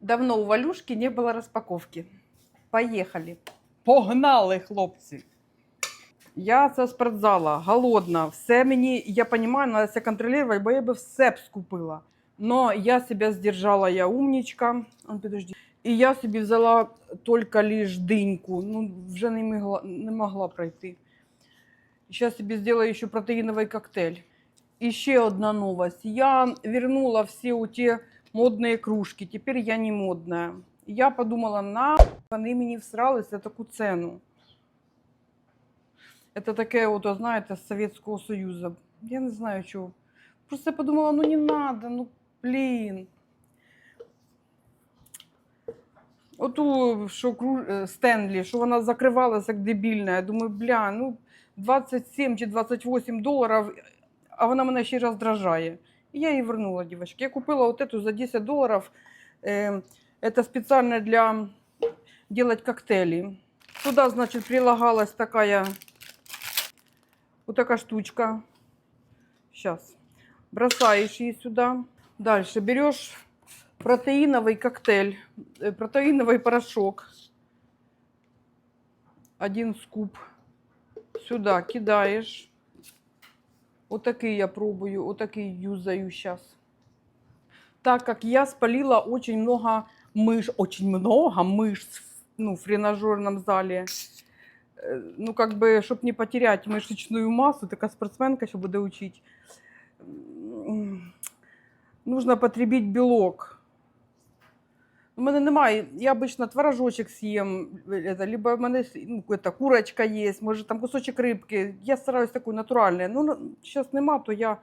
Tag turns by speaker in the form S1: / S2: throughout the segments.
S1: Давно у Валюшки не было распаковки. Поехали. Погнали, хлопці. Я це спортзала, голодна. Все мені, я розумію, треба себе контролювати, бо я би все б скупила. Но я себе сдержала, я умничка. А, Подожди. І я собі взяла тільки лиш диньку. Ну, вже не могла, не могла пройти. Сейчас себе сделаю еще протеиновый коктейль. Еще одна новость. Я вернула все у те модные кружки. Теперь я не модная. Я подумала, на вони мені всрались за таку ціну. Это таке, от, о, знаєте, з Совєтського Союзу. Я не знаю чого. Просто я подумала, ну не надо, ну блін. Оту, що кру... е, Стенлі, що вона закривалася як дебільна. Я думаю, бля, ну 27 чи 28 доларів, а вона мене ще роздражає. І я її вернула, дівчатки. Я купила вот эту за 10 доларів. Е, это специально для делать коктейли. Туда, значит, прилагалась такая вот такая штучка. Сейчас. Бросаешь ее сюда. Дальше берешь протеиновый коктейль, э, протеиновый порошок. Один скуп. Сюда кидаешь. Вот такие я пробую, вот такие юзаю сейчас. Так как я спалила очень много мышь, очень много мышц ну, в тренажерном зале. Э, Ну, как бы, чтобы не потерять мышечную массу, такая спортсменка еще буду учить. Нужно потребить белок. У мене немає. Я обично творожочок съем, это, либо в мене ну, это, курочка є, може там кусочок рибки. Я стараюсь такой натуральне. Ну, зараз нема, то я.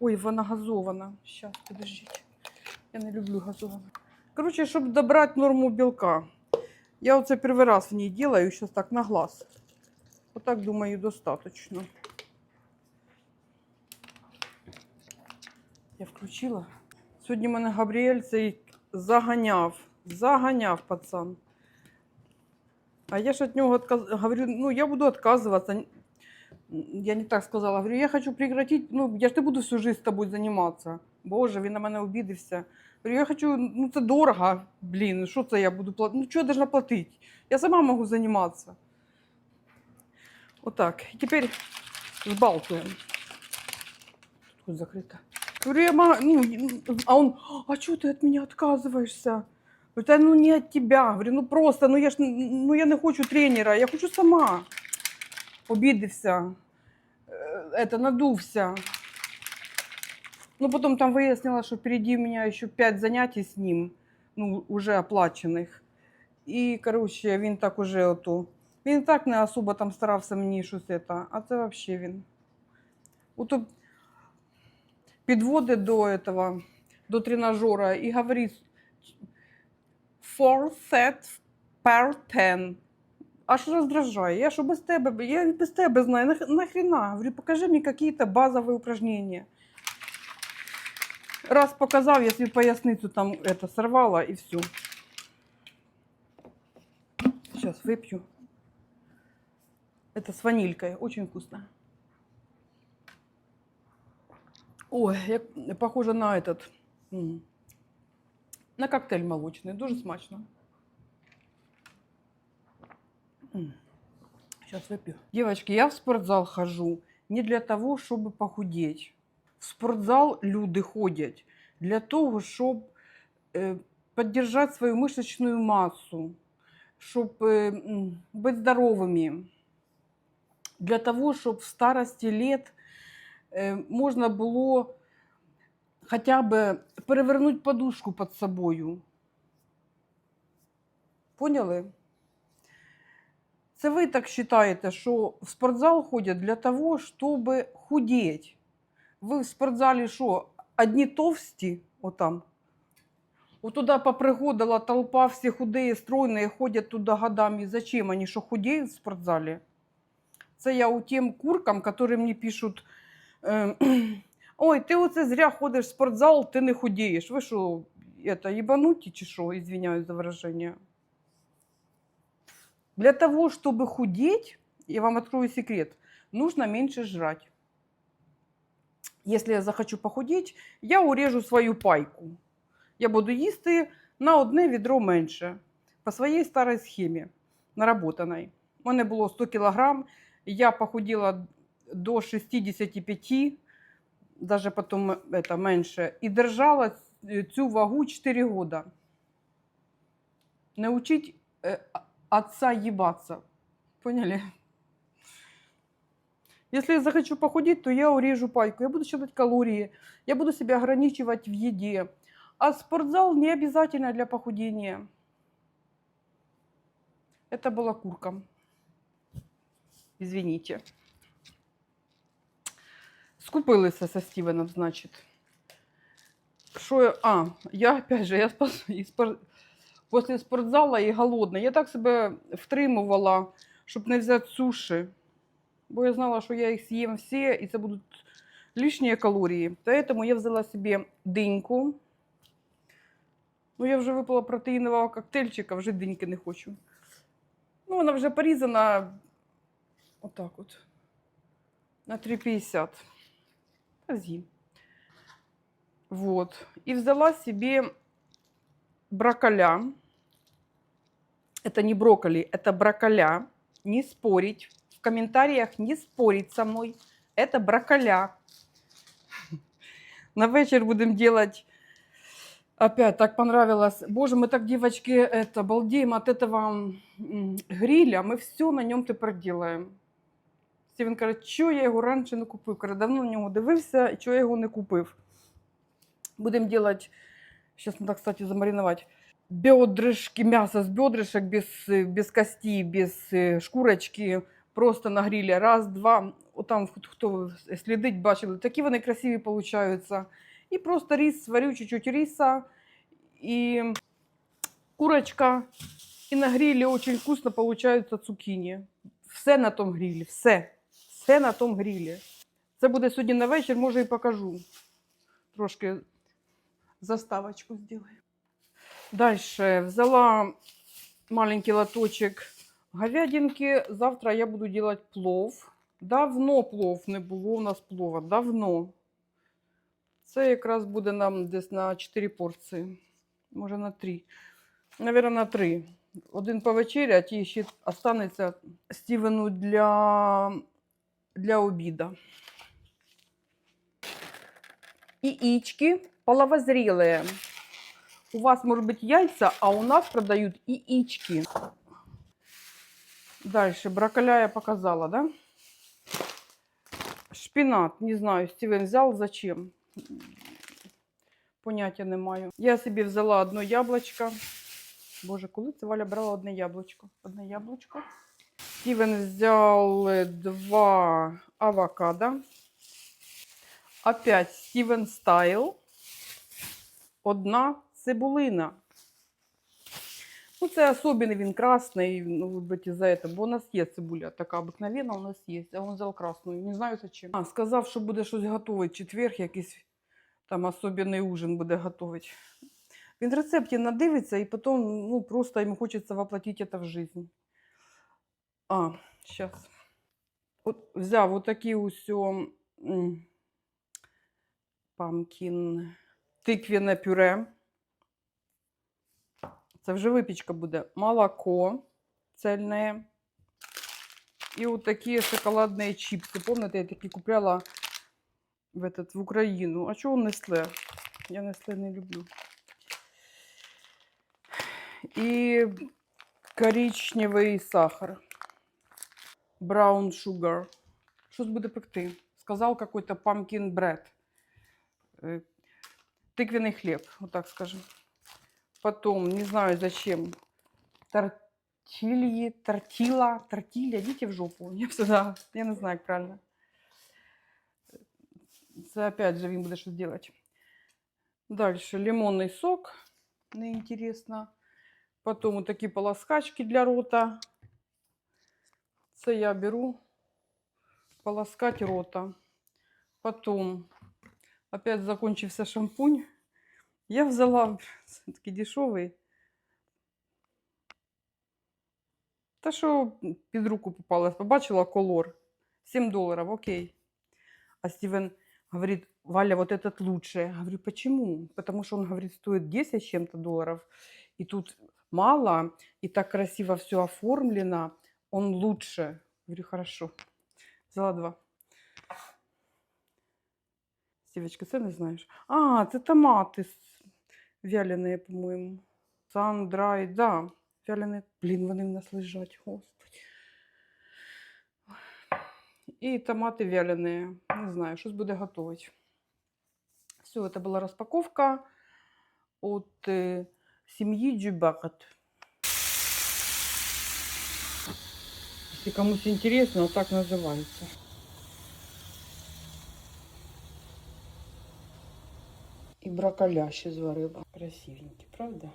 S1: Ой, вона газована. Сейчас, подождите. Я не люблю газовану. Короче, щоб добрати норму білка. Я оце перший раз в ній делаю, зараз так на глаз. Отак, думаю, достаточно. Я включила. Сьогодні мене Габріель цей заганяв. Заганяв пацан. А я ж від нього отказ... говорю, ну я буду отказываться. Я не так сказала. Говорю, я хочу прекратить, ну я ж не буду всю жизнь з тобою займатися. Боже, він на мене обідився. Говорю, я хочу, ну це дорого, блін, що це я буду платити? Ну, що я должна платити? Я сама можу займатися. Отак. І тепер збалтуємо. Тут закрито. Говорю, я могу, ну, а он, а что ты от меня отказываешься? Говорю, «Та ну не от тебя. Говорю, ну просто, ну я ж, ну я не хочу тренера, я хочу сама. Обідився, е, это, надувся. Ну, потом там выяснилось, что впереди у меня еще пять занятий с ним, ну, уже оплачених. І, коротше, він так уже ото. Він так не особо там старався мені щось це, а це взагалі він. Ото підводить до этого, до тренажера і говорить four set per ten. Аж раздражає. Я що без тебе, я і без тебе знаю, нах- нахрена? Говорю, покажи мені якісь базові упражнения. Раз показав, я собі поясницю там это, сорвала і все. Сейчас выпью. Это с ванилькой, очень вкусно. Ой, як, похоже на этот, на коктейль молочний, дуже смачно. Сейчас выпью. Девочки, я в спортзал хожу не для того, чтобы похудеть. В спортзал люди ходять для того, щоб е, підтримати свою мишечну масу, щоб е, м, бути здоровими. Для того, щоб в старості лет можна було хоча б перевернути подушку під собою. Поняли? Це ви так вважаєте, що в спортзал ходять для того, щоб худеть. Ви в спортзалі що, одні товсті отам? Вот туда поприходила толпа, все худые, стройные, ходят туда годами. Зачем они, что худеют в спортзале? Це я у тим куркам, які мені пишуть, е, ой, ти оце зря ходиш в спортзал, ти не худеєш. Ви що, это, ебануті чи що, извиняюсь за выражение. Для того, чтобы худеть, я вам открою секрет, нужно меньше жрать. Если я захочу похудеть, я урежу свою пайку. Я буду їсти на одне відро менше по своїй старій схемі, наработаній. У мене було 100 кг, я похудела до 65, даже потом это, менше, і держала ц- цю вагу 4 года. Не учить э, отца ебаться. Поняли? Если я захочу похудеть, то я урежу пайку. Я буду считать калории. Я буду себя ограничивать в еде. А спортзал не обязательно для похудения. Это была курка. Извините. Скупилися со Стивеном, значит. Що я... А, я опять же, я спас... із спор... після спортзала і голодна. Я так себе втримувала, щоб не взяти суші. Бо я знала, що я їх з'їм всі, і це будуть лишні калорії. Тому я взяла собі диньку. Ну, я вже випила протеїнового коктейльчика, вже диньки не хочу. Ну, вона вже порізана отак от. На 3,50. З'їм. Вот. И взяла себе брокколя. Это не брокколи, это брокколя. Не спорить. В комментариях не спорить со мной. Это брокколя. На вечер будем делать Опять так понравилось. Боже, мы так, девочки, это, балдеем от этого гриля. Мы все на ньому тепер делаем. Стівен каже, що я його раніше не купив. Каже, давно на нього дивився, і чого я його не купив. Будем делать, сейчас надо, кстати, замариновать, бедрышки, мясо с бедрышек без, э, без кости, без э, шкурочки, просто на грилі. Раз, два, отам, хто слідить, бачили, такі вони красиві получаються. І просто рис, сварю чуть-чуть риса, і курочка, і на грилі очень вкусно получаються цукіні. Все на тому грилі, все. Все на тому грилі. Це буде сьогодні на вечір, може і покажу. Трошки заставочку сделаю. Дальше взяла маленький лоточек говядинки. Завтра я буду делать плов. Давно плов не було у нас плова. Давно. Це якраз буде нам десь на 4 порції. Може на 3. Навірно, на 3. Один повечерять і ще останеться Стівену для, для обіда. Яички половозрелые. У вас может быть яйца, а у нас продают яички. Дальше брокколя я показала, да? Шпинат, не знаю, Стивен взял, зачем? Поняття не маю. Я собі взяла одно яблочко. Боже, коли Валя брала одне яблучко? Одне яблучко. Стівен взял два авокадо. Опять Стівен Стайл. Одна цибулина. Ну, це особенный він красний, ну, вибачте за это, бо у нас є цибуля така обикновенна, у нас є, а він взяв красну, не знаю зачем. А, сказав, що буде щось готувати, четверг якийсь там особенний ужин буде готувати. Він рецепті надивиться і потім ну, просто йому хочеться воплотити це в жизнь. А, зараз. От взяв отакі усьо м, памкін, тиквіне пюре. Це вже випічка буде. Молоко цельне. І от такі шоколадні чіпси. Помните, я такі купляла в, этот, в Україну. А чого Несле? Я Несле не люблю. І коричневий сахар. Brown sugar. Щось буде пекти. Сказав какой-то pumpkin bread. Э, Тыквенный хлеб, вот так скажем. Потом, не знаю зачем, тортильи, тортила, тортилья, идите в жопу. Я всегда, я не знаю, як правильно. Це опять же він буде щось делать. Дальше лимонный сок, неинтересно. Потом вот такие полоскачки для рота. Це я беру полоскать рота. Потом опять закончився шампунь. Я взяла це такий дешевий. Та що під руку попалась, побачила колор. 7 доларів, окей. А Стівен говорит, Валя, вот этот лучше. Я говорю, почему? Потому что он, говорит, стоит 10 с чем-то долларов, и тут мало, и так красиво все оформлено, он лучше. Говорю, хорошо. Взяла два. Сівочка, це не знаєш? А, це томати с- вяленые, по-моєму. Sun-dried, да. Вяленые. Блін, вони в нас лежать, господи. І томати вяленые. Не знаю, щось буде готувати. Все, это была распаковка от э, семьи Джубакат. Если кому-то интересно, вот так называется. И брокколя ще зварила. Красивенький, правда?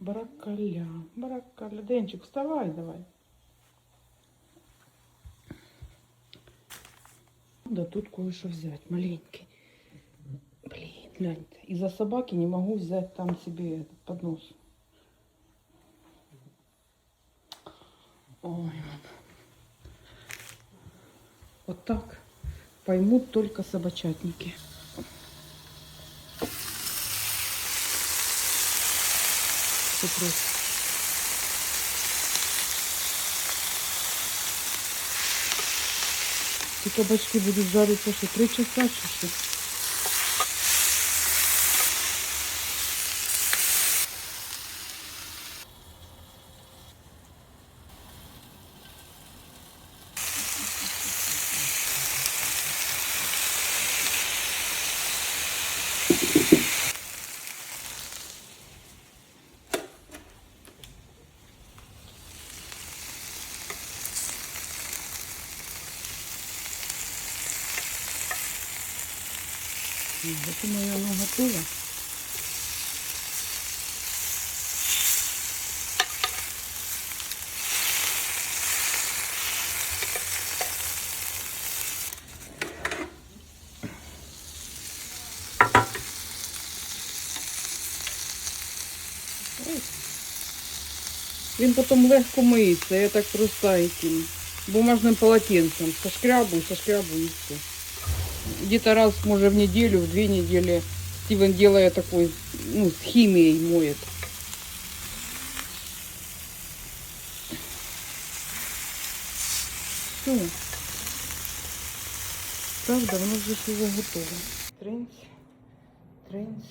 S1: Брокколя, брокколя. Денчик, вставай давай. Да тут кое-что взять, маленький. Блин, гляньте. Из-за собаки не могу взять там себе этот поднос. Ой, вот так поймут только собачатники. Всё просто. Ці кабачки будуть жаритися що три часа чи що? この世の果ては Він потім легко миється, я так просто этим бумажним полотенцем сошкрябую, сошкрябую и все. где-то раз, может, в неделю, в две недели Стивен делает такой, ну, с химией моет. Все. Правда, воно вже все готове. Тринц, тринц,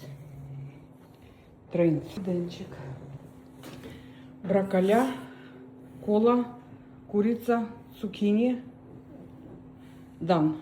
S1: тринц. Денчик. Брокколя, кола, курица, цукини. Дан.